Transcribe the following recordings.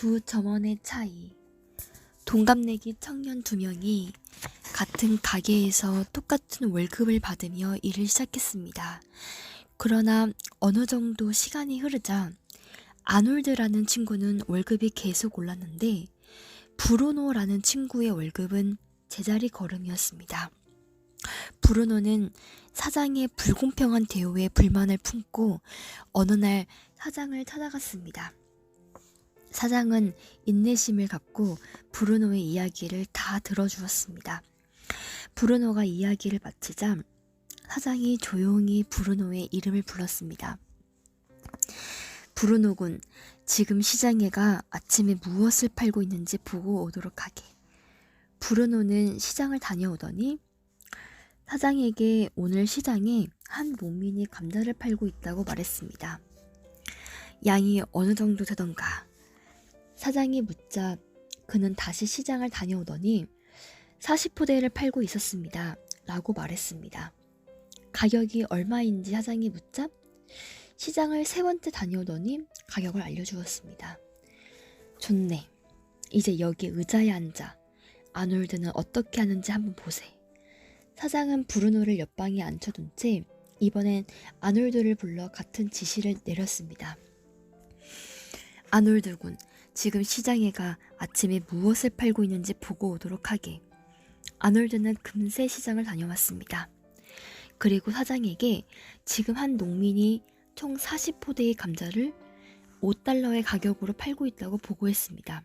두 점원의 차이. 동갑내기 청년 두 명이 같은 가게에서 똑같은 월급을 받으며 일을 시작했습니다. 그러나 어느 정도 시간이 흐르자 아놀드라는 친구는 월급이 계속 올랐는데 브루노라는 친구의 월급은 제자리 걸음이었습니다. 브루노는 사장의 불공평한 대우에 불만을 품고 어느 날 사장을 찾아갔습니다. 사장은 인내심을 갖고 브루노의 이야기를 다 들어주었습니다. 브루노가 이야기를 마치자 사장이 조용히 브루노의 이름을 불렀습니다. 브루노군, 지금 시장에가 아침에 무엇을 팔고 있는지 보고 오도록 하게. 브루노는 시장을 다녀오더니 사장에게 오늘 시장에 한 농민이 감자를 팔고 있다고 말했습니다. 양이 어느 정도 되던가. 사장이 묻자 그는 다시 시장을 다녀오더니 40포대를 팔고 있었습니다. 라고 말했습니다. 가격이 얼마인지 사장이 묻자 시장을 세 번째 다녀오더니 가격을 알려주었습니다. 좋네. 이제 여기 의자에 앉아. 아놀드는 어떻게 하는지 한번 보세. 사장은 브루노를 옆방에 앉혀둔 채 이번엔 아놀드를 불러 같은 지시를 내렸습니다. 아놀드군, 지금 시장에 가 아침에 무엇을 팔고 있는지 보고 오도록 하게. 아놀드는 금세 시장을 다녀왔습니다. 그리고 사장에게 지금 한 농민이 총 40포대의 감자를 5달러의 가격으로 팔고 있다고 보고했습니다.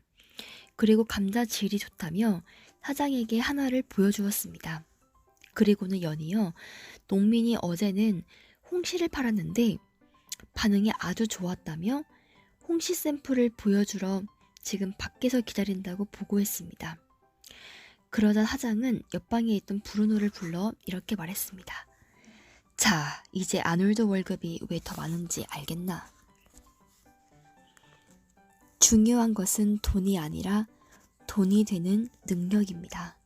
그리고 감자 질이 좋다며 사장에게 하나를 보여주었습니다. 그리고는 연이어 농민이 어제는 홍시를 팔았는데 반응이 아주 좋았다며 홍시 샘플을 보여주러 지금 밖에서 기다린다고 보고했습니다. 그러자 사장은 옆방에 있던 브루노를 불러 이렇게 말했습니다. 자, 이제 아놀드 월급이 왜 더 많은지 알겠나? 중요한 것은 돈이 아니라 돈이 되는 능력입니다.